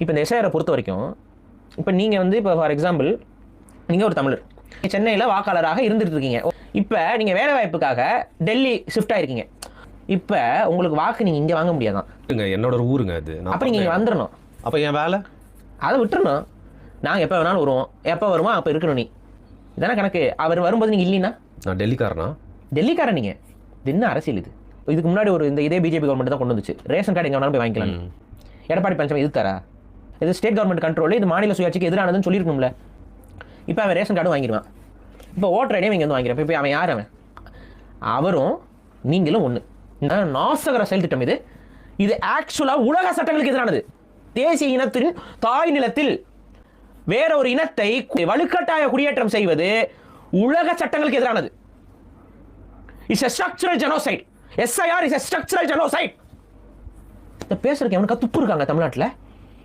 இப்போ இந்த எஸ்ஐஆரை பொறுத்த வரைக்கும் இப்போ நீங்கள் வந்து இப்போ ஃபார் எக்ஸாம்பிள் நீங்கள் ஒரு தமிழர். சென்னையில் வாக்காளராக இருந்துட்டு இருக்கீங்க இப்போ நீங்கள் வேலை வாய்ப்புக்காக டெல்லி ஷிஃப்ட் ஆயிருக்கீங்க. இப்போ உங்களுக்கு வாக்கு நீங்கள் இங்கே வாங்க முடியாதான் என்னோட ஊருங்க அது. அப்போ நீங்கள் இங்கே வந்துடணும் அப்ப என் வேலை? அதை விட்டுறணும். நாங்கள் எப்போ வேணாலும் வருவோம். எப்போ வருமோ அப்போ இருக்கணும் நீ. இதானே கணக்கு. அவர் வரும்போது நீங்கள் இல்லைன்னா? நான் டெல்லிக்காரனா? டெல்லிக்காரன் நீங்கள் இது என்ன அரசியல் இது? இதுக்கு முன்னாடி ஒரு இந்த இதே பிஜேபி கவர்மெண்ட் தான் கொண்டு வந்துச்சு. ரேஷன் கார்டு எங்கே வேணாலும் போய் வாங்கிக்கலாம். எடப்பாடி பழனிசாமி எதிர்த்தாரா இது ஸ்டேட் கவர்மெண்ட் கண்ட்ரோல் இது மாநில சுயாட்சிக்கு எதிரானதுன்னு சொல்லியிருக்கணும்ல. இப்போ அவன் ரேஷன் கார்டும் வாங்கிடுவான். இப்போ ஓட்டர் ஐடியும் இங்கே வந்து வாங்கிறேன் இப்போ அவன் யார் அவன்? அவரும் நீங்களும் ஒன்று நாசகர செயல் திட்டம் இது இது ஆக்சுவலாக உலக சட்டங்களுக்கு எதிரானது. தேசிய இனத்தின் தாய் நிலத்தில் வேற ஒரு இனத்தை வலுக்கட்டாய குடியேற்றம் செய்வது உலக சட்டங்களுக்கு எதிரானது. It's a structural genocide SIR is a structural genocide இந்த பேசுறதுக்கு எவனுக்கா துப்பு இருக்காங்க தமிழ்நாட்டில்?